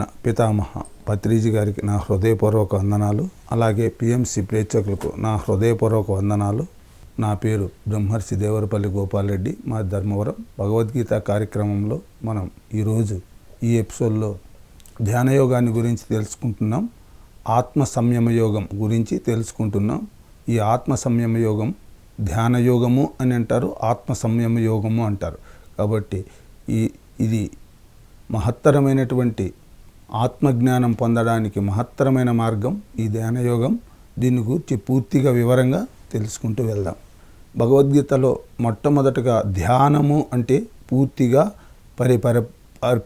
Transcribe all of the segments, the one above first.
పూజ్య పితామహ పత్రిజీ గారికి నా హృదయపూర్వక వందనాలు అలాగే పిఎంసి ప్రేక్షకులకు నా హృదయపూర్వక వందనాలు. నా పేరు బ్రహ్మర్షి దేవరపల్లి గోపాలరెడ్డి. మా ధర్మవరం భగవద్గీత కార్యక్రమంలో మనం ఈరోజు ఈ ఎపిసోడ్లో ధ్యానయోగాన్ని గురించి తెలుసుకుంటున్నాం. ఆత్మ సంయమ యోగం గురించి తెలుసుకుంటున్నాం. ఈ ఆత్మ సంయమ యోగం అని అంటారు ఆత్మ సంయమ యోగము అంటారు. కాబట్టి ఈ ఇది మహత్తరమైనటువంటి ఆత్మజ్ఞానం పొందడానికి మహత్తరమైన మార్గం ఈ ధ్యానయోగం. దీని గురించి పూర్తిగా వివరంగా తెలుసుకుంటూ వెళ్దాం. భగవద్గీతలో మొట్టమొదటగా ధ్యానము అంటే పూర్తిగా పరిపర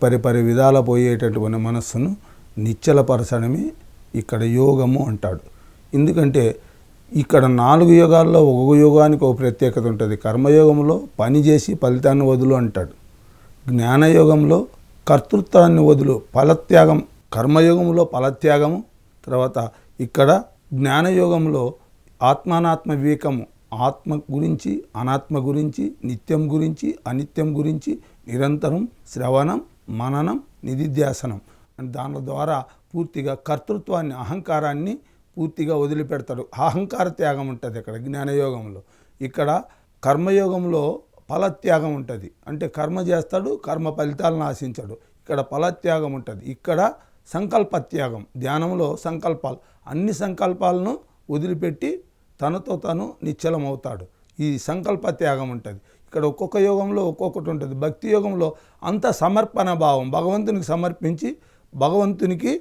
పరిపరి విధాల పోయేటటువంటి మనస్సును నిశ్చలపరచడమే ఇక్కడ యోగము అంటాడు. ఎందుకంటే ఇక్కడ నాలుగు యోగాల్లో ఒక యోగానికి ఒక ప్రత్యేకత ఉంటుంది. కర్మయోగంలో పని చేసి ఫలితాన్ని వదులు అంటాడు. జ్ఞానయోగంలో కర్తృత్వాన్ని వదులు. ఫలత్యాగం కర్మయోగంలో ఫలత్యాగము. తర్వాత ఇక్కడ జ్ఞానయోగంలో ఆత్మానాత్మ వివేకము. ఆత్మ గురించి అనాత్మ గురించి నిత్యం గురించి అనిత్యం గురించి నిరంతరం శ్రవణం మననం నిధిధ్యాసనం. దాని ద్వారా పూర్తిగా కర్తృత్వాన్ని అహంకారాన్ని పూర్తిగా వదిలిపెడతాడు. అహంకార త్యాగం ఉంటుంది ఇక్కడ జ్ఞానయోగంలో. ఇక్కడ కర్మయోగంలో ఫలత్యాగం ఉంటుంది. అంటే కర్మ చేస్తాడు కర్మ ఫలితాలను ఆశించాడు ఇక్కడ ఫలత్యాగం ఉంటుంది. ఇక్కడ సంకల్పత్యాగం ధ్యానంలో సంకల్పాలు. అన్ని సంకల్పాలను వదిలిపెట్టి తనతో తను నిశ్చలం అవుతాడు ఈ సంకల్ప త్యాగం ఉంటుంది. ఇక్కడ ఒక్కొక్క యోగంలో ఒక్కొక్కటి ఉంటుంది. భక్తి యోగంలో అంత సమర్పణ భావం భగవంతునికి సమర్పించి భగవంతునికి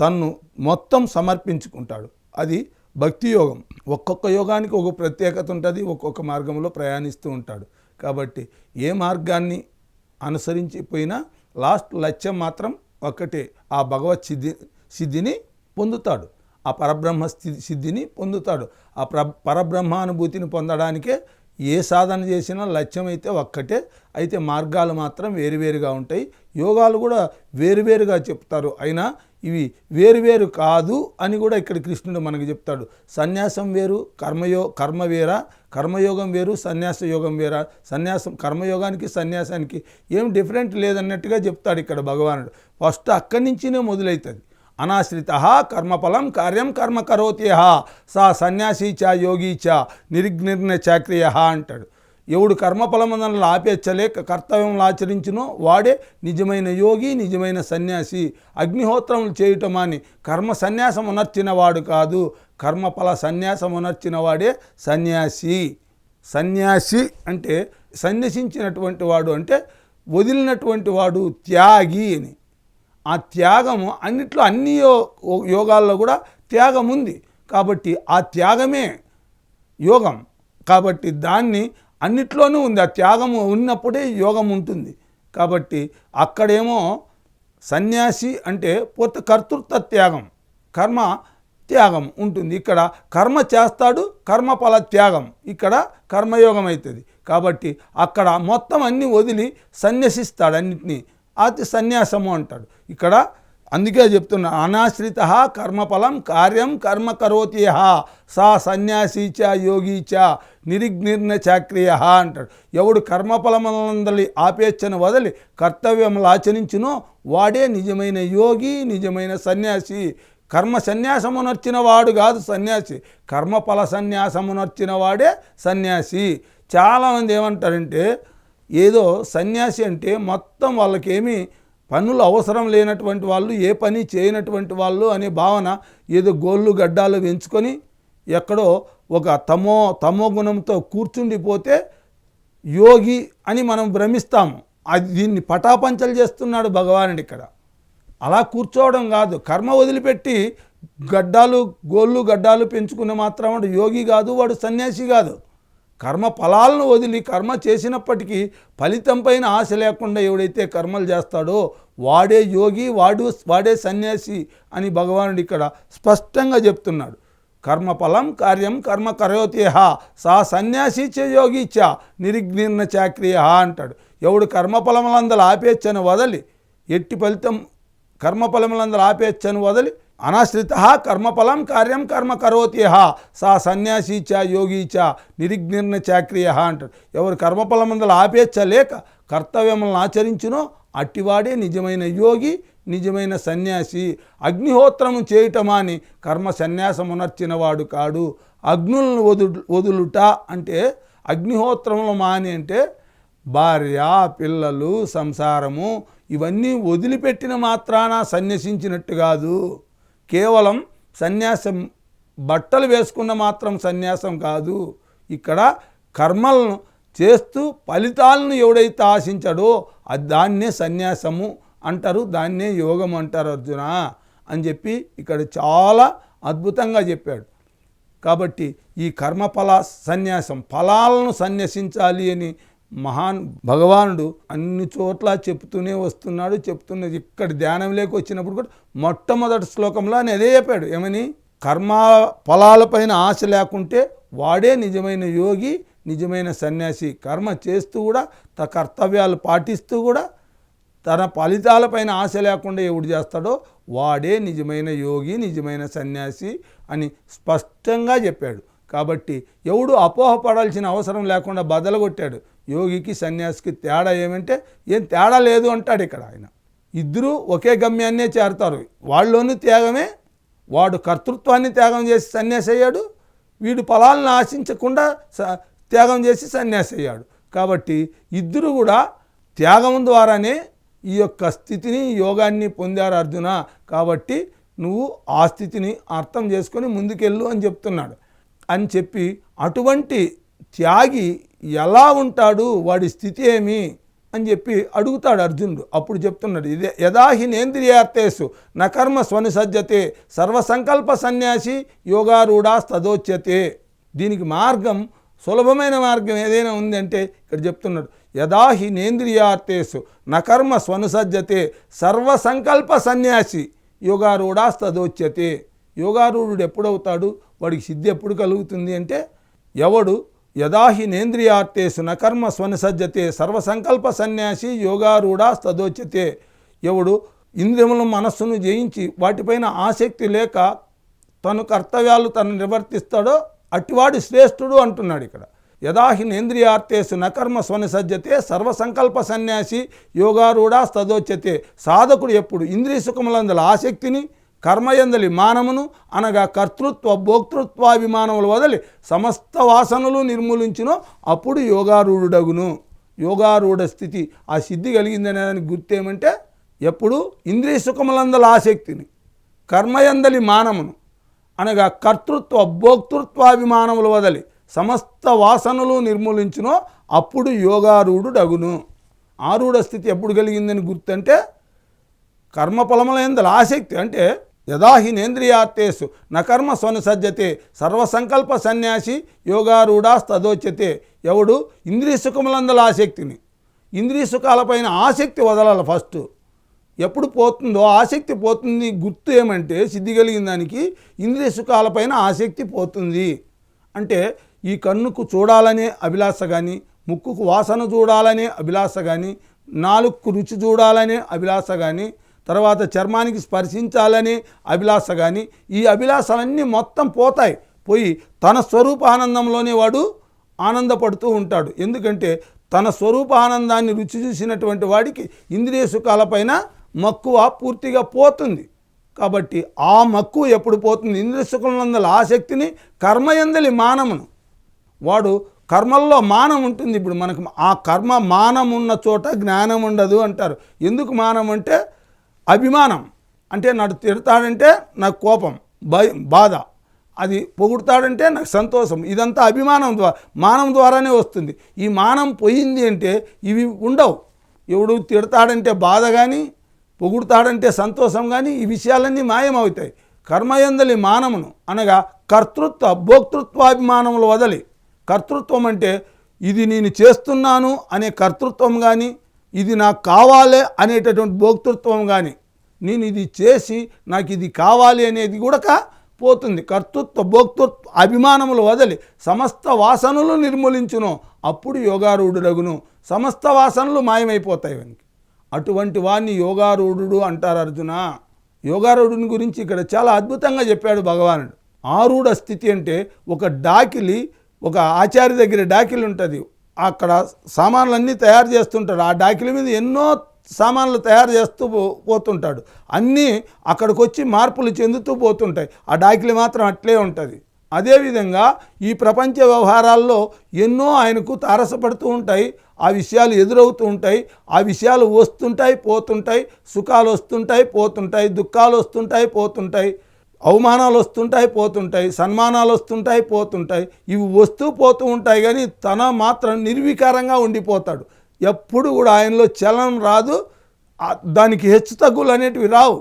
తన్ను మొత్తం సమర్పించుకుంటాడు. అది భక్తి యోగం. ఒక్కొక్క యోగానికి ఒక ప్రత్యేకత ఉంటుంది ఒక్కొక్క మార్గంలో ప్రయాణిస్తూ ఉంటాడు. కాబట్టి ఏ మార్గాన్ని అనుసరించి పోయినా లాస్ట్ లక్ష్యం మాత్రం ఒక్కటే. ఆ భగవత్ సిద్ధి సిద్ధిని పొందుతాడు. ఆ పరబ్రహ్మ స్థితి సిద్ధిని పొందుతాడు. ఆ ప్ర పరబ్రహ్మానుభూతిని పొందడానికే ఏ సాధన చేసినా లక్ష్యం అయితే ఒక్కటే. అయితే మార్గాలు మాత్రం వేరువేరుగా ఉంటాయి. యోగాలు కూడా వేరువేరుగా చెప్తారు. అయినా ఇవి వేరువేరు కాదు అని కూడా ఇక్కడ కృష్ణుడు మనకి చెప్తాడు. సన్యాసం వేరు కర్మయో కర్మ వేరా? కర్మయోగం వేరు సన్యాస యోగం వేరా? సన్యాసం కర్మయోగానికి సన్యాసానికి ఏం డిఫరెంట్ లేదన్నట్టుగా చెప్తాడు ఇక్కడ భగవానుడు. ఫస్ట్ అక్కడి నుంచినే మొదలవుతుంది అనాశ్రిత కర్మఫలం కార్యం కర్మ కరోత్యహ సా సన్యాసి చ యోగి చ నిర్ఘ్నిర్ణ చాక్రియ అంటాడు. ఎవడు కర్మఫలములను ఆపేచ్చలేక కర్తవ్యములు ఆచరించినో వాడే నిజమైన యోగి నిజమైన సన్యాసి. అగ్నిహోత్రములు చేయటం అని కర్మ సన్యాసం ఉనర్చిన వాడు కాదు. కర్మఫల సన్యాసం ఉనర్చిన వాడే సన్యాసి. సన్యాసి అంటే సన్యసించినటువంటి వాడు అంటే వదిలినటువంటి వాడు త్యాగి అని. ఆ త్యాగము అన్నిట్లో అన్ని యోగాల్లో కూడా త్యాగం ఉంది కాబట్టి ఆ త్యాగమే యోగం. కాబట్టి దాన్ని అన్నిట్లోనూ ఉంది. ఆ త్యాగము ఉన్నప్పుడే యోగం ఉంటుంది. కాబట్టి అక్కడేమో సన్యాసి అంటే పూర్తి కర్తృత్వ త్యాగం కర్మ త్యాగం ఉంటుంది. ఇక్కడ కర్మ చేస్తాడు కర్మఫల త్యాగం. ఇక్కడ కర్మయోగం అవుతుంది. కాబట్టి అక్కడ మొత్తం అన్నీ వదిలి సన్యసిస్తాడు అన్నిటినీ. అది సన్యాసము అంటాడు. ఇక్కడ అందుకే చెప్తున్నా అనాశ్రిత కర్మఫలం కార్యం కర్మ కరోతి సా సన్యాసి చ యోగి చ నిరిగ్నిర్ణ చాక్రియ అంటాడు. ఎవడు కర్మఫలములందలి ఆపేచ్ఛను వదిలి కర్తవ్యములు ఆచరించునో వాడే నిజమైన యోగి నిజమైన సన్యాసి. కర్మ సన్యాసమునర్చిన వాడు కాదు సన్యాసి. కర్మఫల సన్యాసమునర్చిన వాడే సన్యాసి. చాలామంది ఏమంటారంటే ఏదో సన్యాసి అంటే మొత్తం వాళ్ళకేమీ పనులు అవసరం లేనటువంటి వాళ్ళు ఏ పని చేయనటువంటి వాళ్ళు అనే భావన ఏదో గోళ్ళు గడ్డాలు పెంచుకొని ఎక్కడో ఒక తమో తమో గుణంతో కూర్చుండిపోతే యోగి అని మనం భ్రమిస్తాము. అది దీన్ని పటాపంచలు చేస్తున్నాడు భగవానుడు ఇక్కడ. అలా కూర్చోవడం కాదు. కర్మ వదిలిపెట్టి గడ్డాలు గోళ్ళు గడ్డాలు పెంచుకున్న మాత్రం వాడు యోగి కాదు వాడు సన్యాసి కాదు. కర్మ ఫలాలను వదిలి కర్మ చేసినప్పటికీ ఫలితం పైన ఆశ లేకుండా ఎవడైతే కర్మలు చేస్తాడో వాడే యోగి వాడు వాడే సన్యాసి అని భగవానుడు ఇక్కడ స్పష్టంగా చెప్తున్నాడు. కర్మఫలం కార్యం కర్మ కరోతేహ సా సన్యాసి చ యోగి చ నిరిగ్నిర్ణ చాక్రియ అంటాడు. ఎవడు కర్మఫలములందరూ ఆపేచ్చను వదలి ఎట్టి ఫలితం కర్మఫలములందరూ ఆపేచ్చను వదలి అనాశ్రిత కర్మఫలం కార్యం కర్మ కరోత్యహ. సా సన్యాసి చ యోగి చ నిరిగ్నిర్ణ చాక్రియ అంటాడు ఎవరు కర్మఫలం అందులో ఆపేచ్చలేక కర్తవ్యములను ఆచరించునో అట్టివాడే నిజమైన యోగి నిజమైన సన్యాసి. అగ్నిహోత్రము చేయటమాని కర్మ సన్యాసమునర్చినవాడు కాడు. అగ్నులను వదు వదులుట అంటే అగ్నిహోత్రములు మాని అంటే భార్య పిల్లలు సంసారము ఇవన్నీ వదిలిపెట్టిన మాత్రాన సన్యసించినట్టు కాదు. కేవలం సన్యాసం బట్టలు వేసుకున్న మాత్రం సన్యాసం కాదు. ఇక్కడ కర్మలను చేస్తూ ఫలితాలను ఎవడైతే ఆశించాడో అది దాన్నే సన్యాసము అంటారు దాన్నే యోగం అంటారు అర్జున అని చెప్పి ఇక్కడ చాలా అద్భుతంగా చెప్పాడు. కాబట్టి ఈ కర్మఫల సన్యాసం ఫలాలను సన్యసించాలి అని మహాన్ భగవానుడు అన్ని చోట్ల చెప్తూనే వస్తున్నాడు చెప్తున్నది ఇక్కడ లేక వచ్చినప్పుడు కూడా మొట్టమొదటి శ్లోకంలో అని అదే చెప్పాడు. ఏమని? కర్మ ఫలాలపైన ఆశ లేకుంటే వాడే నిజమైన యోగి నిజమైన సన్యాసి. కర్మ చేస్తూ కూడా తన కర్తవ్యాలు పాటిస్తూ కూడా తన ఫలితాలపైన ఆశ లేకుండా ఎవడు చేస్తాడో వాడే నిజమైన యోగి నిజమైన సన్యాసి అని స్పష్టంగా చెప్పాడు. కాబట్టి ఎవడు అపోహపడాల్సిన అవసరం లేకుండా బదలగొట్టాడు. యోగికి సన్యాసికి తేడా ఏమంటే ఏం తేడా లేదు అంటాడు ఇక్కడ ఆయన. ఇద్దరూ ఒకే గమ్యాన్నే చేరతారు. వాళ్ళలోనూ త్యాగమే వాడు కర్తృత్వాన్ని త్యాగం చేసి సన్యాసి అయ్యాడు వీడు ఫలాలను ఆశించకుండా స- త్యాగం చేసి సన్యాసి అయ్యాడు కాబట్టి ఇద్దరు కూడా త్యాగం ద్వారానే ఈ యొక్క స్థితిని యోగాన్ని పొందారు అర్జున. కాబట్టి నువ్వు ఆ స్థితిని అర్థం చేసుకొని ముందుకెళ్ళు అని చెప్తున్నాడు. అని చెప్పి అటువంటి త్యాగి ఎలా ఉంటాడు? వాడి స్థితి ఏమి? అని చెప్పి అడుగుతాడు అర్జునుడు. అప్పుడు చెప్తున్నాడు ఇదే యదాహి నేంద్రియార్థేసు నకర్మ స్వనిసజ్జతే సర్వసంకల్ప సన్యాసి యోగారూఢా తదోచ్యతే దీనికి మార్గం సులభమైన మార్గం ఏదైనా ఉందంటే ఇక్కడ చెప్తున్నాడు యదాహి నేంద్రియార్థేసు నకర్మ స్వనుసజ్జతే సర్వసంకల్ప సన్యాసి యోగారూఢా తదోచ్యతే యోగారూఢుడు ఎప్పుడవుతాడు? వాడికి సిద్ధి ఎప్పుడు కలుగుతుంది అంటే ఎవడు యదాహి నేంద్రియార్థేసు నకర్మ స్వనుసజ్జతే సర్వసంకల్ప సన్యాసి యోగారూఢా తదోచ్యతే ఎవడు ఇంద్రియములను మనస్సును జయించి వాటిపైన ఆసక్తి లేక తను కర్తవ్యాలు తను నిర్వర్తిస్తాడో అటివాడు శ్రేష్ఠుడు అంటున్నాడు ఇక్కడ. యదాహి నేంద్రియార్థేసు నకర్మ స్వనిసజ్జతే సర్వసంకల్ప సన్యాసి యోగారూఢా తదోచ్యతే సాధకుడు ఎప్పుడు ఇంద్రియ సుఖములందల ఆసక్తిని కర్మయందలి మానమును అనగా కర్తృత్వ భోక్తృత్వాభిమానములు వదలి సమస్త వాసనలు నిర్మూలించును. అప్పుడు యోగారూఢుడగును. యోగారూఢ స్థితి ఆ సిద్ధి కలిగిందనే దానికి గుర్తేమంటే ఎప్పుడు ఇంద్రియ సుఖములందల ఆసక్తిని కర్మయందలి మానమును అనగా కర్తృత్వ భోక్తృత్వాభిమానములు వదలి సమస్త వాసనలు నిర్మూలించునో. అప్పుడు యోగారూఢు డగును ఆరూఢ స్థితి ఎప్పుడు కలిగిందని గుర్తంటే కర్మఫలములందల ఆసక్తి అంటే యదాహి నేంద్రియార్థేసు నకర్మ స్వనుసజ్జతే సర్వసంకల్ప సన్యాసి యోగారూఢా స్తదోచ్యతే ఎవడు? ఇంద్రియ సుఖములందల ఆసక్తిని. ఇంద్రియ సుఖాలపైన ఆసక్తి వదలాలి ఫస్ట్. ఎప్పుడు పోతుందో ఆసక్తి పోతుంది గుర్తు ఏమంటే సిద్ధి కలిగిన దానికి ఇంద్రియ సుఖాలపైన ఆసక్తి పోతుంది. అంటే ఈ కన్నుకు చూడాలనే అభిలాష కానీ ముక్కుకు వాసన చూడాలనే అభిలాష కానీ నాలుగుకు రుచి చూడాలనే అభిలాష కానీ తర్వాత చర్మానికి స్పర్శించాలనే అభిలాష కానీ ఈ అభిలాషలన్నీ మొత్తం పోతాయి. పోయి తన స్వరూప ఆనందంలోనే వాడు ఆనందపడుతూ ఉంటాడు. ఎందుకంటే తన స్వరూప ఆనందాన్ని రుచి చూసినటువంటి వాడికి ఇంద్రియ సుఖాలపైన మక్కువ పూర్తిగా పోతుంది. కాబట్టి ఆ మక్కువ ఎప్పుడు పోతుంది? ఇంద్రియ సుఖములందల ఆసక్తిని కర్మయందలి మానమును. వాడు కర్మల్లో మానం ఉంటుంది. ఇప్పుడు మనకు ఆ కర్మ మానం ఉన్న చోట జ్ఞానం ఉండదు అంటారు. ఎందుకు మానం అంటే అభిమానం. అంటే నాడు తిడతాడంటే నాకు కోపం భయ బాధ. అది పొగుడతాడంటే నాకు సంతోషం. ఇదంతా అభిమానం ద్వారా మానం ద్వారానే వస్తుంది. ఈ మానం పోయింది అంటే ఇవి ఉండవు. ఎవడు తిడతాడంటే బాధ కానీ పొగుడతాడంటే సంతోషం కానీ ఈ విషయాలన్నీ మాయమవుతాయి. కర్మయందలి మానమును అనగా కర్తృత్వ భోక్తృత్వాభిమానములు వదలి. కర్తృత్వం అంటే ఇది నేను చేస్తున్నాను అనే కర్తృత్వం కానీ ఇది నాకు కావాలి అనేటటువంటి భోక్తృత్వం కానీ నేను ఇది చేసి నాకు ఇది కావాలి అనేది కూడా పోతుంది. కర్తృత్వ భోక్తృత్వ అభిమానములు వదలి సమస్త వాసనలు నిర్మూలించును. అప్పుడు యోగారూఢుడగును. సమస్త వాసనలు మాయమైపోతాయి వానికి. అటువంటి వాణ్ణి యోగారూఢుడు అంటారు అర్జున. యోగారూఢుని గురించి ఇక్కడ చాలా అద్భుతంగా చెప్పాడు భగవానుడు. ఆరూఢ స్థితి అంటే ఒక డాకిలి ఒక ఆచార్య దగ్గర డాకిలి ఉంటుంది. అక్కడ సామాన్లన్నీ తయారు చేస్తుంటాడు. ఆ డాకిల మీద ఎన్నో సామాన్లు తయారు చేస్తూ పో- పోతుంటాడు. అన్నీ అక్కడికి వచ్చి మార్పులు చెందుతూ పోతుంటాయి. ఆ డాకిలి మాత్రం అట్లే ఉంటుంది. అదేవిధంగా ఈ ప్రపంచ వ్యవహారాల్లో ఎన్నో ఆయనకు తారసపడుతూ ఉంటాయి. ఆ విషయాలు ఎదురవుతూ ఉంటాయి. ఆ విషయాలు వస్తుంటాయి పోతుంటాయి. సుఖాలు వస్తుంటాయి పోతుంటాయి. దుఃఖాలు వస్తుంటాయి పోతుంటాయి. అవమానాలు వస్తుంటాయి పోతుంటాయి సన్మానాలు వస్తుంటాయి పోతుంటాయి. ఇవి వస్తూ పోతూ ఉంటాయి కానీ తన మాత్రం నిర్వికారంగా ఉండిపోతాడు. ఎప్పుడు కూడా ఆయనలో చలనం రాదు దానికి హెచ్చు తగ్గులు అనేటివి రావు.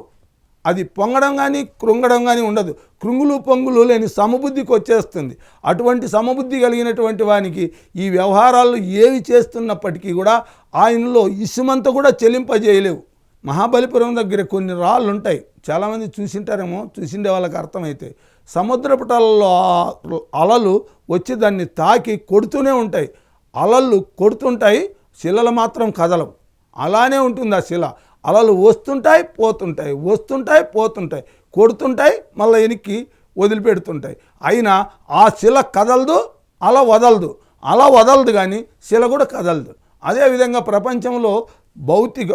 అది పొంగడం కానీ కృంగడం కానీ ఉండదు. కృంగులు పొంగులు లేని సమబుద్ధికి వచ్చేస్తుంది. అటువంటి సమబుద్ధి కలిగినటువంటి వానికి ఈ వ్యవహారాలు ఏవి చేస్తున్నప్పటికీ కూడా ఆయనలో ఇసుమంత కూడా చెల్లింపజేయలేవు మహాబలిపురం దగ్గర కొన్ని రాళ్ళు ఉంటాయి చాలామంది చూసింటారేమో చూసిండే వాళ్ళకి అర్థమైతే. సముద్రపుటాలలో అలలు వచ్చి దాన్ని తాకి కొడుతూనే ఉంటాయి. అలలు కొడుతుంటాయి శిలలు మాత్రం కదలవు. అలానే ఉంటుంది ఆ శిల. అలలు వస్తుంటాయి పోతుంటాయి. వస్తుంటాయి పోతుంటాయి. కొడుతుంటాయి మళ్ళీ వెనక్కి వదిలిపెడుతుంటాయి. అయినా ఆ శిల కదలదు అల వదలదు. అల వదలదు కానీ శిల కూడా కదలదు. అదేవిధంగా ప్రపంచంలో భౌతిక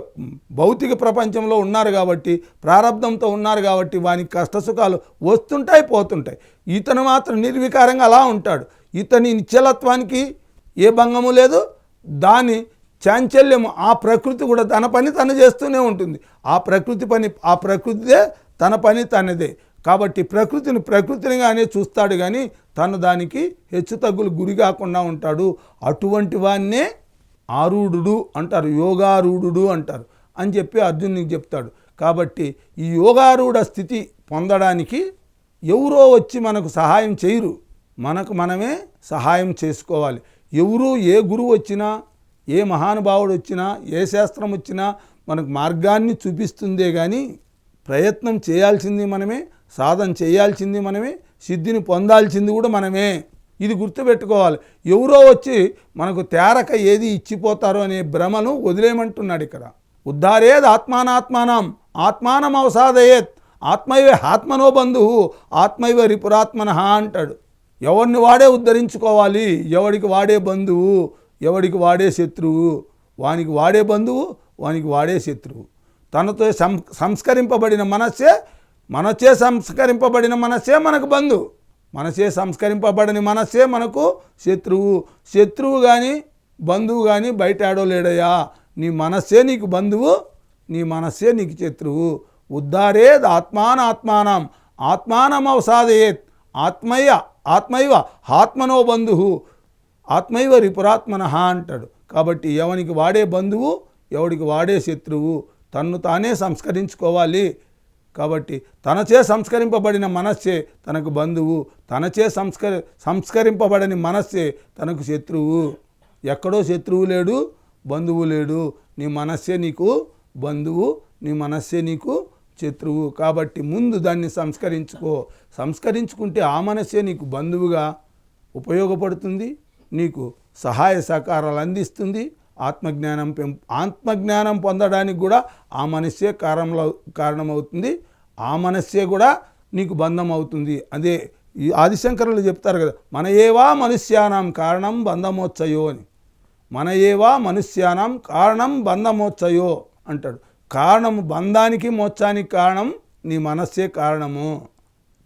భౌతిక ప్రపంచంలో ఉన్నారు కాబట్టి ప్రారంధంతో ఉన్నారు కాబట్టి వానికి కష్టసుఖాలు వస్తుంటాయి పోతుంటాయి. ఇతను మాత్రం నిర్వికారంగా అలా ఉంటాడు. ఇతని నిశ్చలత్వానికి ఏ భంగము లేదు. దాని చాంచల్యము ఆ ప్రకృతి కూడా తన పని తను చేస్తూనే ఉంటుంది. ఆ ప్రకృతి పని ఆ ప్రకృతిదే తన పని తనదే. కాబట్టి ప్రకృతిని ప్రకృతినిగానే చూస్తాడు కానీ తను దానికి హెచ్చు తగ్గులు గురి కాకుండా ఉంటాడు. అటువంటి వాన్నే ఆరూఢుడు అంటారు యోగారూఢుడు అంటారు అని చెప్పి అర్జునునికి చెప్తాడు. కాబట్టి ఈ యోగారూఢ స్థితి పొందడానికి ఎవరో వచ్చి మనకు సహాయం చేయరు. మనకు మనమే సహాయం చేసుకోవాలి. ఎవరు ఏ గురువు వచ్చినా ఏ మహానుభావుడు వచ్చినా ఏ శాస్త్రం వచ్చినా మనకు మార్గాన్ని చూపిస్తుందే కానీ ప్రయత్నం చేయాల్సింది మనమే సాధన చేయాల్సింది మనమే సిద్ధిని పొందాల్సింది కూడా మనమే. ఇది గుర్తుపెట్టుకోవాలి. ఎవరో వచ్చి మనకు తేరక ఏది ఇచ్చిపోతారో అనే భ్రమను వదిలేయమంటున్నాడు ఇక్కడ. ఉద్ధారేద్ ఆత్మానాత్మానం ఆత్మానం అవసాదయేత్ ఆత్మైవ ఆత్మనో బంధువు ఆత్మైవ రిపురాత్మన అంటాడు. ఎవరిని వాడే ఉద్ధరించుకోవాలి? ఎవడికి వాడే బంధువు? ఎవడికి వాడే శత్రువు? వానికి వాడే బంధువు వానికి వాడే శత్రువు. తనతో సం సంస్కరింపబడిన మనస్సే మనచే సంస్కరింపబడిన మనస్సే మనకు బంధువు. మనసే సంస్కరింపబడని మనసే మనకు శత్రువు. శత్రువు కానీ బంధువు కానీ బయట ఆడోలేడయ్యా. నీ మనస్సే నీకు బంధువు నీ మనస్సే నీకు శత్రువు. ఉద్ధారేద్ ఆత్మానాత్మానం ఆత్మానం అవసాదయేత్ ఆత్మయ్య ఆత్మైవ ఆత్మనో బంధువు. ఆత్మైవ రిపురాత్మన అంటాడు. కాబట్టి ఎవనికి వాడే బంధువు ఎవడికి వాడే శత్రువు తన్ను తానే సంస్కరించుకోవాలి. కాబట్టి తనచే సంస్కరింపబడిన మనస్సే తనకు బంధువు తనచే సంస్కర సంస్కరింపబడని మనస్సే తనకు శత్రువు. ఎక్కడో శత్రువు లేడు బంధువు లేడు. నీ మనస్సే నీకు బంధువు నీ మనస్సే నీకు శత్రువు. కాబట్టి ముందు దాన్ని సంస్కరించుకో. సంస్కరించుకుంటే ఆ మనస్సే నీకు బంధువుగా ఉపయోగపడుతుంది నీకు సహాయ సహకారాలు అందిస్తుంది ఆత్మజ్ఞానం పెం ఆత్మజ్ఞానం పొందడానికి కూడా ఆ మనస్సే కారణంలో కారణమవుతుంది. ఆ మనస్సే కూడా నీకు బంధం అవుతుంది అదే ఈ ఆదిశంకరులు చెప్తారు కదా మన ఏవా మనుష్యానం కారణం బంధమోచ్చయో అని. మన ఏవా మనుష్యానం కారణం బంధమోచ్చయో అంటాడు. కారణము బంధానికి మోక్షానికి కారణం నీ మనస్సే కారణము.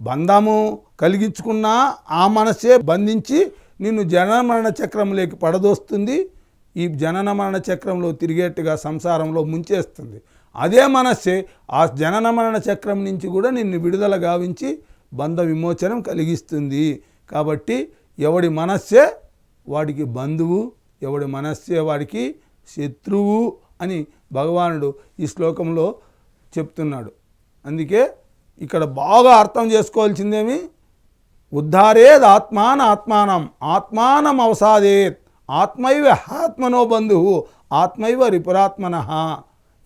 బంధము కలిగించుకున్నా ఆ మనస్సే బంధించి నిన్ను జనన మరణ చక్రంలోకి పడదోస్తుంది. ఈ జనన మరణ చక్రంలో తిరిగేట్టుగా సంసారంలో ముంచేస్తుంది. అదే మనస్సే ఆ జనన మరణ చక్రం నుంచి కూడా నిన్ను విడుదల గావించి బంధ విమోచనం కలిగిస్తుంది. కాబట్టి ఎవడి మనస్సే వాడికి బంధువు ఎవడి మనస్సే వాడికి శత్రువు అని భగవానుడు ఈ శ్లోకంలో చెప్తున్నాడు. అందుకే ఇక్కడ బాగా అర్థం చేసుకోవాల్సిందేమి? ఉద్ధారేద్ ఆత్మాన ఆత్మానం ఆత్మానం అవసాదేత్ ఆత్మైవ ఆత్మనో బంధువు ఆత్మైవ రిపురాత్మన.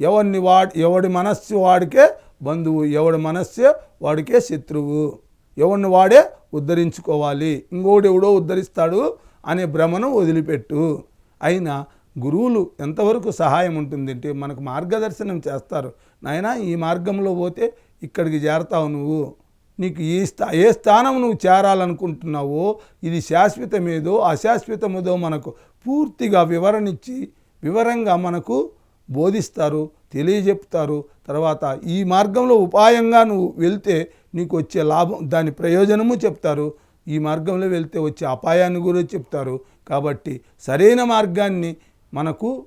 ఎవరిని వాడి ఎవడి మనస్సు వాడికే బంధువు ఎవడి మనస్సే వాడికే శత్రువు. ఎవరిని వాడే ఉద్ధరించుకోవాలి. ఇంకోటి ఎవడో ఉద్ధరిస్తాడు అనే భ్రమను వదిలిపెట్టు. అయినా గురువులు ఎంతవరకు సహాయం ఉంటుందంటే మనకు మార్గదర్శనం చేస్తారు. నాయనా ఈ మార్గంలో పోతే ఇక్కడికి చేరతావు నువ్వు. నీకు ఈ స్థా ఏ స్థానం నువ్వు చేరాలనుకుంటున్నావో ఇది శాశ్వతమేదో అశాశ్వతమేదో మనకు పూర్తిగా వివరణ ఇచ్చి వివరంగా మనకు బోధిస్తారు తెలియజెప్తారు. తర్వాత ఈ మార్గంలో ఉపాయంగా నువ్వు వెళ్తే నీకు వచ్చే లాభం దాని ప్రయోజనము చెప్తారు. ఈ మార్గంలో వెళ్తే వచ్చే అపాయాన్ని కూడా చెప్తారు. కాబట్టి సరైన మార్గాన్ని మనకు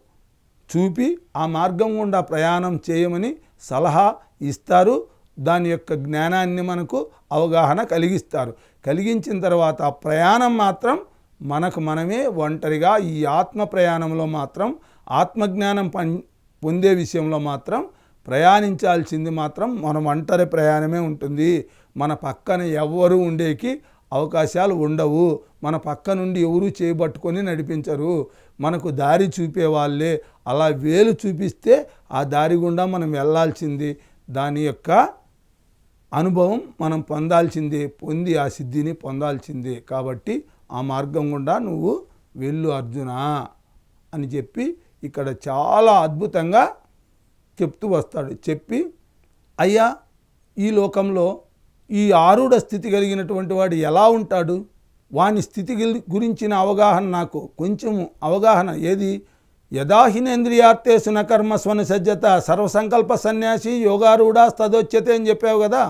చూపి ఆ మార్గం గుండా ప్రయాణం చేయమని సలహా ఇస్తారు. దాని యొక్క జ్ఞానాన్ని మనకు అవగాహన కలిగిస్తారు. కలిగించిన తర్వాత ప్రయాణం మాత్రం మనకు మనమే ఒంటరిగా ఈ ఆత్మ ప్రయాణంలో మాత్రం ఆత్మజ్ఞానం పం పొందే విషయంలో మాత్రం ప్రయాణించాల్సింది మాత్రం మనం ఒంటరి ప్రయాణమే ఉంటుంది. మన పక్కన ఎవ్వరు ఉండేకి అవకాశాలు ఉండవు. మన పక్క నుండి ఎవరు చేయబట్టుకొని నడిపించరు. మనకు దారి చూపే వాళ్ళే. అలా వేలు చూపిస్తే ఆ దారి గుండా మనం వెళ్ళాల్సింది. దాని యొక్క అనుభవం మనం పొందాల్సిందే. పొంది ఆ సిద్ధిని పొందాల్సిందే. కాబట్టి ఆ మార్గం గుండా నువ్వు వెళ్ళు అర్జున అని చెప్పి ఇక్కడ చాలా అద్భుతంగా చెప్తూ వస్తాడు. చెప్పి అయ్యా ఈ లోకంలో ఈ ఆరుడ స్థితి కలిగినటువంటి వాడు ఎలా ఉంటాడు? వాని స్థితి గురించిన అవగాహన నాకు కొంచెము అవగాహన. ఏది? యథాహినేంద్రియార్థేసు నకర్మ స్వను సజ్జత సర్వసంకల్ప సన్యాసి యోగారూఢ తదోచ్యతే అని చెప్పావు కదా?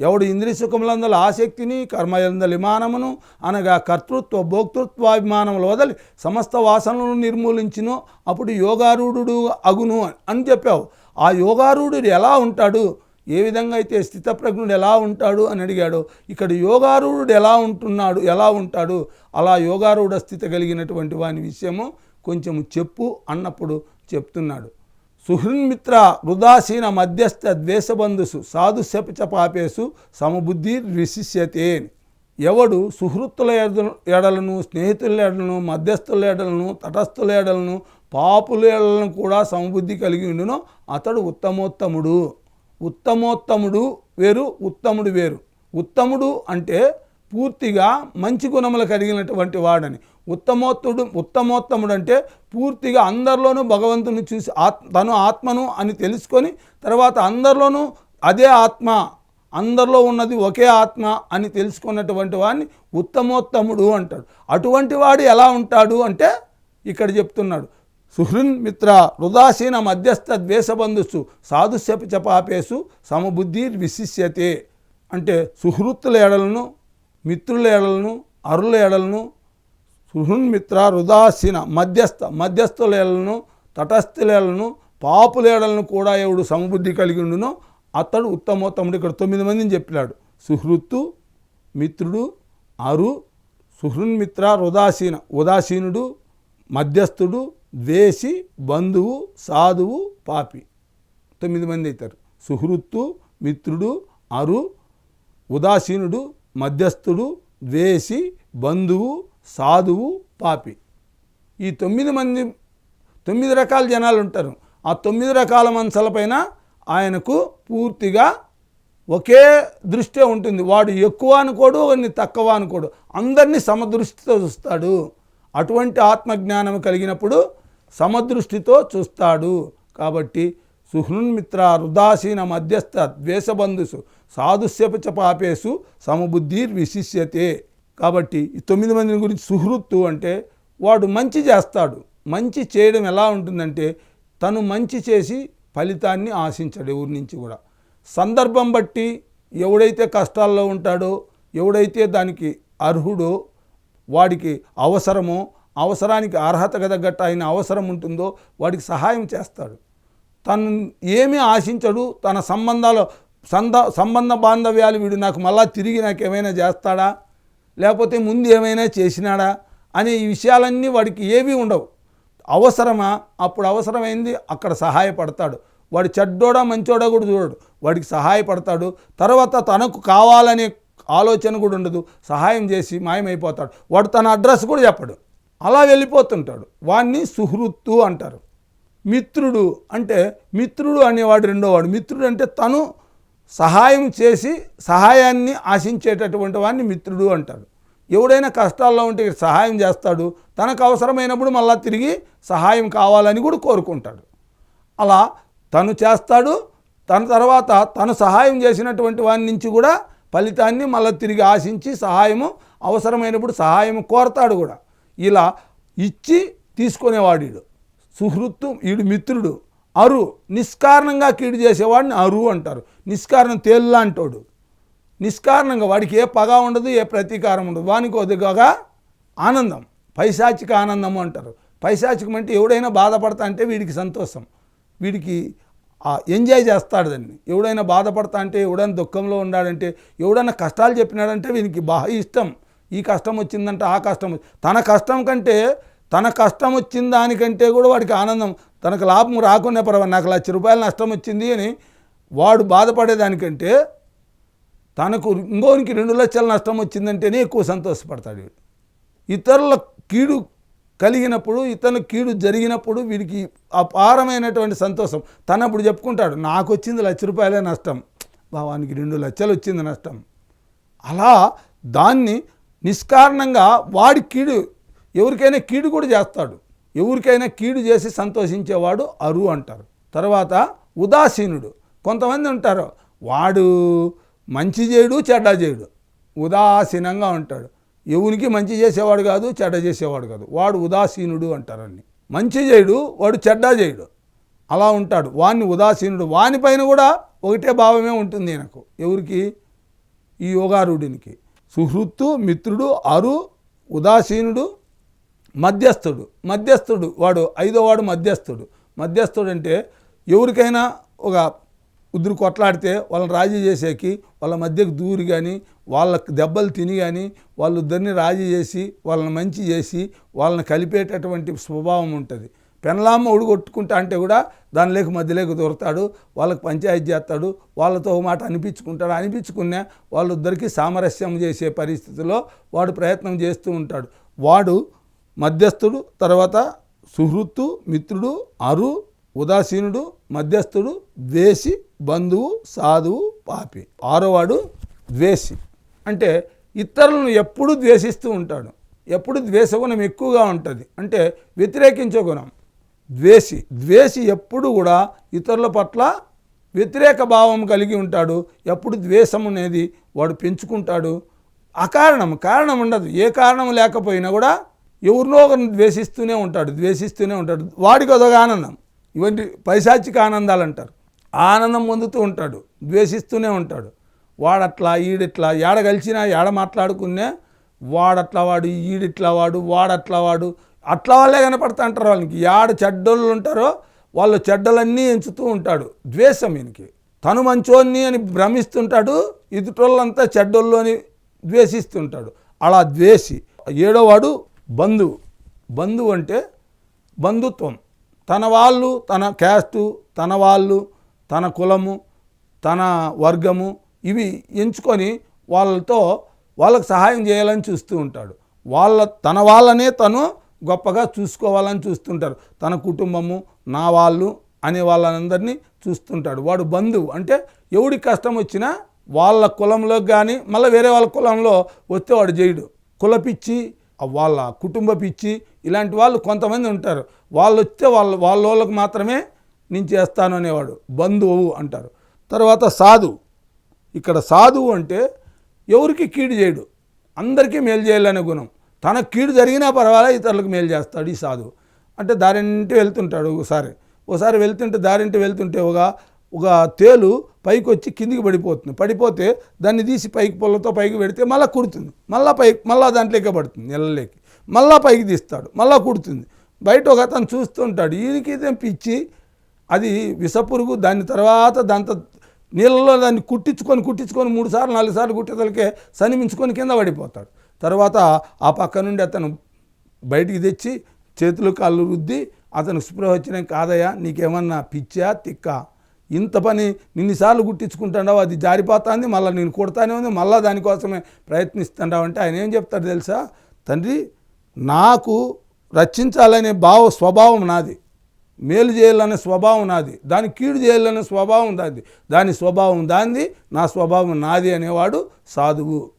ఎవడు ఇంద్రియ సుఖములందల ఆసక్తిని కర్మయందల విమానమును అనగా కర్తృత్వ భోక్తృత్వాభిమానములు వదలి సమస్త వాసనలను నిర్మూలించును అప్పుడు యోగారూఢుడు అగును అని చెప్పావు. ఆ యోగారూఢుడు ఎలా ఉంటాడు? ఏ విధంగా అయితే స్థితప్రజ్ఞుడు ఎలా ఉంటాడు అని అడిగాడు. ఇక్కడ యోగారూఢుడు ఎలా ఉంటున్నాడు ఎలా ఉంటాడు? అలా యోగారూఢ స్థితి కలిగినటువంటి వాని విషయము కొంచెం చెప్పు అన్నప్పుడు చెప్తున్నాడు. సుహృన్మిత్ర వృదాసీన మధ్యస్థ ద్వేషబంధుసు సాధుశపచ పాపేసు సమబుద్ధి విశిష్యతే ఎవడు సుహృత్తుల ఎడలను స్నేహితుల ఎడలను మధ్యస్థుల ఎడలను తటస్థుల ఎడలను పాపుల ఎడలను కూడా సమబుద్ధి కలిగి ఉండునో అతడు ఉత్తమోత్తముడు. ఉత్తమోత్తముడు వేరు ఉత్తముడు వేరు. ఉత్తముడు అంటే పూర్తిగా మంచి గుణములు కలిగినటువంటి వాడని. ఉత్తమోత్తుడు ఉత్తమోత్తముడు అంటే పూర్తిగా అందరిలోనూ భగవంతుని చూసి ఆత్ తను ఆత్మను అని తెలుసుకొని తర్వాత అందరిలోనూ అదే ఆత్మ అందరిలో ఉన్నది ఒకే ఆత్మ అని తెలుసుకున్నటువంటి వాడిని ఉత్తమోత్తముడు అంటాడు. అటువంటి వాడు ఎలా ఉంటాడు అంటే ఇక్కడ చెప్తున్నాడు. సుహృన్ మిత్ర హృదాసీన మధ్యస్థ ద్వేషబంధుస్సు సాధుశ్యపి చపాపేసు సమబుద్ధి విశిష్యతే. అంటే సుహృత్తుల ఎడలను మిత్రుల ఎడలను అరుల ఎడలను సుహృన్మిత్ర రుదాసీన మధ్యస్థ మధ్యస్థులేలను తటస్థులేలను పాపులేడలను కూడా ఎవడు సమబుద్ధి కలిగి ఉండునో అతడు ఉత్తమోత్తముడు. ఇక్కడ తొమ్మిది మందిని చెప్పినాడు. సుహృత్తు మిత్రుడు అరు సుహృన్మిత్ర ఉదాసీన ఉదాసీనుడు మధ్యస్థుడు ద్వేషి బంధువు సాధువు పాపి. తొమ్మిది మంది అవుతారు. సుహృత్తు మిత్రుడు అరు ఉదాసీనుడు మధ్యస్థుడు ద్వేషి బంధువు సాధువు పాపి. ఈ తొమ్మిది మంది తొమ్మిది రకాల జనాలు ఉంటారు. ఆ తొమ్మిది రకాల మనసులపైన ఆయనకు పూర్తిగా ఒకే దృష్టే ఉంటుంది. వాడు ఎక్కువ అనుకోడు వాడిని తక్కువ అనుకోడు. అందరినీ సమదృష్టితో చూస్తాడు. అటువంటి ఆత్మజ్ఞానం కలిగినప్పుడు సమదృష్టితో చూస్తాడు. కాబట్టి సుహృన్మిత్ర రుదాసీన మధ్యస్థ ద్వేషబంధుసు సాధుస్యపచ పాపేసు సమబుద్ధి విశిష్యతే. కాబట్టి ఈ తొమ్మిది మందిని గురించి సుహృత్తు అంటే వాడు మంచి చేస్తాడు. మంచి చేయడం ఎలా ఉంటుందంటే తను మంచి చేసి ఫలితాన్ని ఆశించడు ఎవరి నుంచి కూడా. సందర్భం బట్టి ఎవడైతే కష్టాల్లో ఉంటాడో ఎవడైతే దానికి అర్హుడో వాడికి అవసరమో అవసరానికి అర్హతకు తగ్గట్టు ఆయన అవసరం ఉంటుందో వాడికి సహాయం చేస్తాడు. తను ఏమీ ఆశించడు తన సంబంధాలు సంద సంబంధ బాంధవ్యాలు వీడు నాకు మళ్ళా తిరిగి నాకు ఏమైనా చేస్తాడా? లేకపోతే ముందు ఏమైనా చేసినాడా అనే ఈ విషయాలన్నీ వాడికి ఏవి ఉండవు. అవసరమా? అప్పుడు అవసరమైంది అక్కడ సహాయపడతాడు. వాడు చెడ్డోడా మంచోడా కూడా చూడడు. వాడికి సహాయపడతాడు. తర్వాత తనకు కావాలనే ఆలోచన కూడా ఉండదు. సహాయం చేసి మాయమైపోతాడు. వాడు తన అడ్రస్ కూడా చెప్పడు. అలా వెళ్ళిపోతుంటాడు. వాడిని సుహృత్తు అంటారు. మిత్రుడు అంటే మిత్రుడు అనేవాడు రెండోవాడు. మిత్రుడు అంటే తను సహాయం చేసి సహాయాన్ని ఆశించేటటువంటి వాడిని మిత్రుడు అంటాడు. ఎవడైనా కష్టాల్లో ఉంటే సహాయం చేస్తాడు. తనకు అవసరమైనప్పుడు మళ్ళా తిరిగి సహాయం కావాలని కూడా కోరుకుంటాడు. అలా తను చేస్తాడు. తన తర్వాత తను సహాయం చేసినటువంటి వాడి నుంచి కూడా ఫలితాన్ని మళ్ళీ తిరిగి ఆశించి సహాయము అవసరమైనప్పుడు సహాయం కోరతాడు కూడా. ఇలా ఇచ్చి తీసుకునేవాడు సుహృత్తు వీడు మిత్రుడు. అరు నిష్కారణంగా కీడు చేసేవాడిని అరు అంటారు. నిష్కారణం తేల్లాంటోడు నిష్కారణంగా వాడికి ఏ పగ ఉండదు ఏ ప్రతీకారం ఉండదు. వానికి ఒదిగగా ఆనందం పైశాచిక ఆనందము అంటారు. పైశాచికం అంటే ఎవడైనా బాధపడతా అంటే వీడికి సంతోషం. వీడికి ఎంజాయ్ చేస్తాడు దాన్ని. ఎవడైనా బాధపడతా అంటే ఎవడైనా దుఃఖంలో ఉన్నాడంటే ఎవడైనా కష్టాలు చెప్పినాడంటే వీనికి బాగా ఇష్టం. ఈ కష్టం వచ్చిందంటే ఆ కష్టం తన కష్టం కంటే తన కష్టం వచ్చిన దానికంటే కూడా వాడికి ఆనందం. తనకు లాభం రాకుండా పర్వాలేదు. నాకు లక్ష రూపాయలు నష్టం వచ్చింది అని వాడు బాధపడేదానికంటే తనకు ఇంకోనికి రెండు లక్షల నష్టం వచ్చిందంటేనే ఎక్కువ సంతోషపడతాడు వీడు. ఇతరుల కీడు కలిగినప్పుడు ఇతను కీడు జరిగినప్పుడు వీడికి అపారమైనటువంటి సంతోషం. తను అప్పుడు చెప్పుకుంటాడు నాకు వచ్చింది లక్ష రూపాయలే నష్టం. భావానికి రెండు లక్షలు వచ్చింది నష్టం. అలా దాన్ని నిష్కారణంగా వాడి కీడు ఎవరికైనా కీడు కూడా చేస్తాడు. ఎవరికైనా కీడు చేసి సంతోషించేవాడు అరు అంటారు. తర్వాత ఉదాసీనుడు. కొంతమంది ఉంటారు వాడు మంచి చేయడు చెడ్డ చేయడు. ఉదాసీనంగా ఉంటాడు. ఎవరికి మంచి చేసేవాడు కాదు చెడ్డ చేసేవాడు కాదు. వాడు ఉదాసీనుడు అంటారని మంచి చేయడు వాడు చెడ్డ చేయడు. అలా ఉంటాడు. వాడిని ఉదాసీనుడు. వానిపైన కూడా ఒకటే భావమే ఉంటుంది నాకు ఎవరికి? ఈ యోగారుడినికి సుహృత్తు మిత్రుడు అరు ఉదాసీనుడు మధ్యస్థుడు. మధ్యస్థుడు వాడు ఐదో వాడు మధ్యస్థుడు. మధ్యస్థుడు అంటే ఎవరికైనా ఒక ఉదురు కొట్లాడితే వాళ్ళని రాజీ చేసేకి వాళ్ళ మధ్యకు దూరి కానీ వాళ్ళకి దెబ్బలు తిని కానీ వాళ్ళిద్దరిని రాజీ చేసి వాళ్ళని మంచి చేసి వాళ్ళని కలిపేటటువంటి స్వభావం ఉంటుంది. పెనలామ్మ ఉడిగొట్టుకుంటా అంటే కూడా దానిలోకి మధ్యలోకి దొరుకుతాడు వాళ్ళకి పంచాయతీ చేస్తాడు. వాళ్ళతో మాట అనిపించుకుంటాడు. అనిపించుకునే వాళ్ళిద్దరికీ సామరస్యం చేసే పరిస్థితిలో వాడు ప్రయత్నం చేస్తూ ఉంటాడు. వాడు మధ్యస్థుడు తర్వాత సుహృత్తు మిత్రుడు అరు ఉదాసీనుడు మధ్యస్థుడు ద్వేషి బంధువు సాధువు పాపి. ఆరోవాడు ద్వేషి. అంటే ఇతరులను ఎప్పుడు ద్వేషిస్తూ ఉంటాడు. ఎప్పుడు ద్వేషగుణం ఎక్కువగా ఉంటుంది. అంటే వ్యతిరేకించే గుణం. ద్వేషి. ద్వేషి ఎప్పుడు కూడా ఇతరుల పట్ల వ్యతిరేక భావం కలిగి ఉంటాడు. ఎప్పుడు ద్వేషం అనేది వాడు పెంచుకుంటాడు. అకారణం. కారణం ఉండదు. ఏ కారణం లేకపోయినా కూడా ఎవరినో ఒకరిని ద్వేషిస్తూనే ఉంటాడు ద్వేషిస్తూనే ఉంటాడు. వాడికి అదొక ఆనందం. ఇవన్నీ పైశాచిక ఆనందాలు అంటారు ఆనందం పొందుతూ ఉంటాడు ద్వేషిస్తూనే ఉంటాడు. వాడట్లా ఈడిట్లా ఏడ కలిసినా ఏడ మాట్లాడుకునే వాడట్లా వాడు ఈడిట్లా వాడు వాడట్లా వాడు అట్లా వాళ్ళే కనపడతా అంటారు వాళ్ళకి. ఏడ చెడ్డోళ్ళు ఉంటారో వాళ్ళు చెడ్డలన్నీ ఎంచుతూ ఉంటాడు. ద్వేషం ఈయనకి. తను మంచోన్ని అని భ్రమిస్తుంటాడు ఎదుటోళ్ళంతా చెడ్డోళ్ళు అని ద్వేషిస్తుంటాడు. అలా ద్వేషి. ఏడోవాడు బంధువు బంధువు అంటే బంధుత్వం. తన వాళ్ళు తన క్యాస్టు తన వాళ్ళు తన కులము తన వర్గము ఇవి ఎంచుకొని వాళ్ళతో వాళ్ళకి సహాయం చేయాలని చూస్తూ ఉంటాడు. వాళ్ళ తన వాళ్ళనే తను గొప్పగా చూసుకోవాలని చూస్తుంటారు తన కుటుంబము నా వాళ్ళు అనే వాళ్ళందరినీ చూస్తుంటాడు. వాడు బంధువు అంటే ఎవడికి కష్టం వచ్చినా వాళ్ళ కులంలో కానీ మళ్ళీ వేరే వాళ్ళ కులంలో వస్తే వాడు చేయడు కులపిచ్చి వాళ్ళ కుటుంబ పిచ్చి ఇలాంటి వాళ్ళు కొంతమంది ఉంటారు. వాళ్ళు వస్తే వాళ్ళ వాళ్ళ వాళ్ళకి మాత్రమే నేను చేస్తాను అనేవాడు. బంధువు అంటారు. తర్వాత సాధు. ఇక్కడ సాధువు అంటే ఎవరికి కీడు చేయడు. అందరికీ మేలు చేయాలనే గుణం. తన కీడు జరిగినా పర్వాలేదు ఇతరులకు మేలు చేస్తాడు ఈ సాధువు అంటే దారింటి వెళ్తుంటాడు ఒకసారి. ఒకసారి వెళ్తుంటే దారింటి వెళ్తుంటే ఒక ఒక తేలు పైకి వచ్చి కిందికి పడిపోతుంది. పడిపోతే దాన్ని తీసి పైకి పొలతో పైకి పెడితే మళ్ళీ కుడుతుంది. మళ్ళీ పైకి మళ్ళీ దాంట్లోకే పడుతుంది నెలలోకి. మళ్ళీ పైకి తీస్తాడు. మళ్ళీ కుడుతుంది. బయట ఒక అతను చూస్తుంటాడు ఈయనకి ఇదేం పిచ్చి? అది విషపురుగు. దాని తర్వాత దాంతో నీళ్ళలో దాన్ని కుట్టించుకొని కుట్టించుకొని మూడు సార్లు నాలుగు సార్లు కుట్టేదలకే సనిమించుకొని కింద పడిపోతాడు. తర్వాత ఆ పక్క నుండి అతను బయటికి తెచ్చి చేతులు కాళ్ళు రుద్ది అతను స్పృహ వచ్చిన కాదయ్యా నీకేమన్నా పిచ్చా తిక్కా? ఇంత పని నిన్నిసార్లు గుట్టించుకుంటున్నావు అది జారిపోతుంది మళ్ళీ నేను కొడతానే ఉంది మళ్ళీ దానికోసమే ప్రయత్నిస్తున్నావు అంటే ఆయన ఏం చెప్తాడు తెలుసా? తండ్రి నాకు రక్షించాలనే భావ స్వభావం నాది. మేలు చేయాలనే స్వభావం నాది. దాని కీడు చేయాలనే స్వభావం దాది దాని స్వభావం దాంది నా స్వభావం నాది అనేవాడు సాధువు.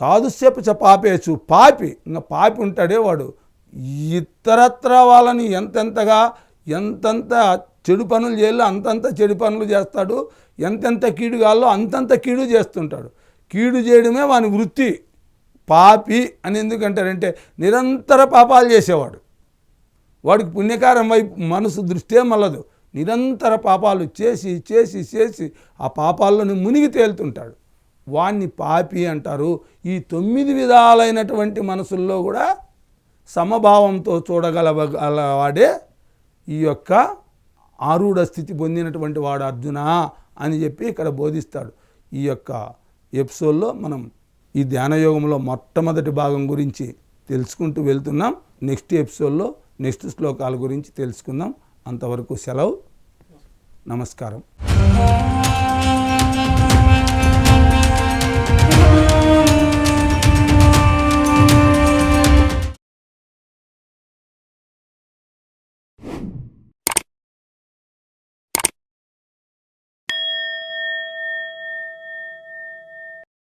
సాధుస్యపు పాపేచు పాపి ఇంకా పాపి ఉంటాడే వాడు. ఇతరత్ర వాళ్ళని ఎంతెంతగా ఎంతంత చెడు పనులు చేయాలో అంతంత చెడు పనులు చేస్తాడు ఎంతెంత కీడు కావాలో అంతంత కీడు చేస్తుంటాడు. కీడు చేయడమే వాని వృత్తి పాపి అని ఎందుకంటారంటే నిరంతర పాపాలు చేసేవాడు. వాడికి పుణ్యకారం వైపు మనసు దృష్టే మళ్ళదు నిరంతర పాపాలు చేసి చేసి చేసి ఆ పాపాల్లోని మునిగి తేలుతుంటాడు. వాణ్ణి పాపి అంటారు. ఈ తొమ్మిది విధాలైనటువంటి మనసుల్లో కూడా సమభావంతో చూడగలవాడే ఈ యొక్క ఆరుడ స్థితి పొందినటువంటి వాడు అర్జున అని చెప్పి ఇక్కడ బోధిస్తాడు. ఈ యొక్క ఎపిసోడ్లో మనం ఈ ధ్యానయోగంలో మొట్టమొదటి భాగం గురించి తెలుసుకుంటూ వెళ్తున్నాం. నెక్స్ట్ ఎపిసోడ్లో నెక్స్ట్ శ్లోకాల గురించి తెలుసుకుందాం. అంతవరకు సెలవు. నమస్కారం.